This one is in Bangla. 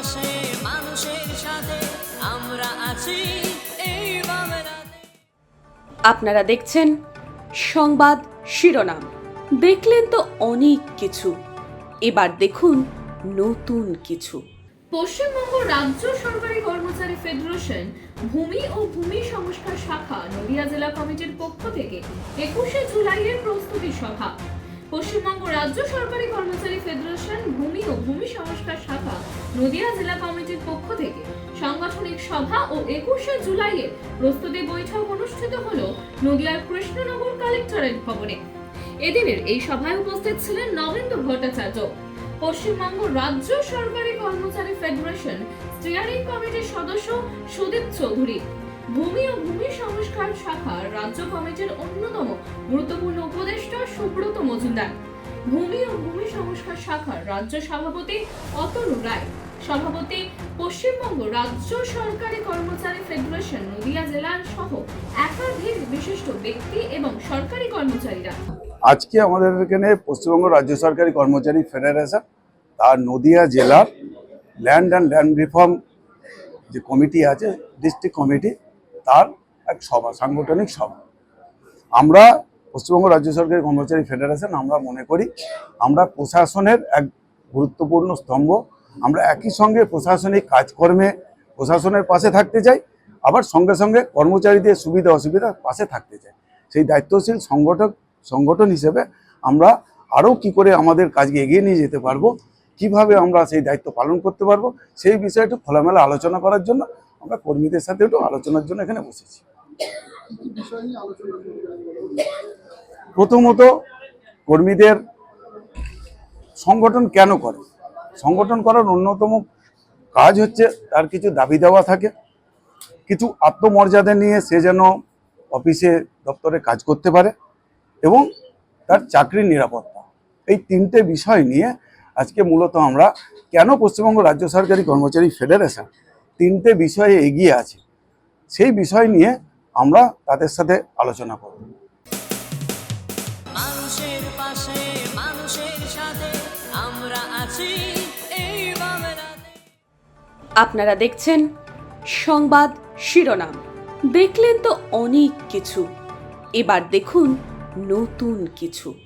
পাশে মানুষের সাথে আমরা আছি। এই আপনারা দেখছেন সংবাদ শিরোনাম। দেখলেন তো অনেক কিছু। এবার দেখুন নতুন কিছু। পশ্চিমবঙ্গ রাজ্য সরকারি কর্মচারী ফেডারেশন ভূমি ও ভূমি সংস্কার শাখা নদিয়া জেলা কমিটির পক্ষ থেকে একুশে জুলাইয়ের প্রস্তুতি সভা। পশ্চিমবঙ্গ রাজ্য সরকারি কর্মচারী ফেডারেশন ভূমি ও ভূমি সংস্কার শাখা নদিয়া জেলা কমিটির পক্ষ থেকে সাংগঠনিক সভা ও একুশে জুলাইয়ে প্রস্তুতি বৈঠক অনুষ্ঠিত হল নদিয়ার কৃষ্ণনগর কালেক্টরেট ভবনে। এদিনের এই সভায় উপস্থিত ছিলেন নবেন্দু ভট্টাচার্য। পশ্চিমবঙ্গ রাজ্য সরকারি কর্মচারী ফেডারেশন স্টিয়ারিং কমিটির সদস্য সুদীপ চৌধুরী। ভূমি ও ভূমি সংস্কার শাখার রাজ্য কমিটির অন্যতম গুরুত্বপূর্ণ উপদেষ্টা সুব্রত মজুমদার। ভূমি ও ভূমি সংস্কার শাখার রাজ্য সভাপতি অতনু রায়। সভাপতি পশ্চিমবঙ্গ রাজ্য সরকারি কর্মচারী ফেডারেশন, নদিয়া জেলার সহ একাধিক বিশিষ্ট ব্যক্তি এবং সরকারি কর্মচারীরা। আজকে আমাদের এখানে পশ্চিমবঙ্গ রাজ্য সরকারি কর্মচারী ফেডারেশন, তার নদিয়া জেলার ল্যান্ড অ্যান্ড ল্যান্ড রিফর্ম যে কমিটি আছে ডিস্ট্রিক্ট কমিটি, তার এক সভা, সাংগঠনিক সভা। আমরা পশ্চিমবঙ্গ রাজ্য সরকারের কর্মচারী ফেডারেশন, আমরা মনে করি আমরা প্রশাসনের এক গুরুত্বপূর্ণ স্তম্ভ। আমরা একই সঙ্গে প্রশাসনিক কাজকর্মে প্রশাসনের পাশে থাকতে চাই, আবার সঙ্গে সঙ্গে কর্মচারীদের সুবিধা অসুবিধার পাশে থাকতে চাই। সেই দায়িত্বশীল সংগঠক, সংগঠন হিসেবে আমরা আরও কি করে আমাদের কাজকে এগিয়ে নিয়ে যেতে পারব, কীভাবে আমরা সেই দায়িত্ব পালন করতে পারব, সেই বিষয়ে একটু খোলামেলা আলোচনা করার জন্য আমরা কর্মীদের সাথে একটু আলোচনার জন্য এখানে বসেছি। প্রথমত কর্মীদের সংগঠন কেন করে? সংগঠন করার অন্যতম কাজ হচ্ছে তার কিছু দাবি দেওয়া থাকে। কিছু আত্মমর্যাদা নিয়ে সে যেন অফিসে, দপ্তরে কাজ করতে পারে এবং তার চাকরির নিরাপত্তা। এই তিনটে বিষয় নিয়ে আজকে মূলত আমরা কেন পশ্চিমবঙ্গ রাজ্য সরকারি কর্মচারী ফেডারেশন তিনটে বিষয়ে এগিয়ে আছে। সেই বিষয় নিয়ে আমরা তাদের সাথে আলোচনা করব। মানুষের পাশে মানুষের সাথে আমরা আছি আপনারা দেখছেন সংবাদ শিরোনাম। দেখলেন তো অনেক কিছু। এবার দেখুন নতুন কিছু।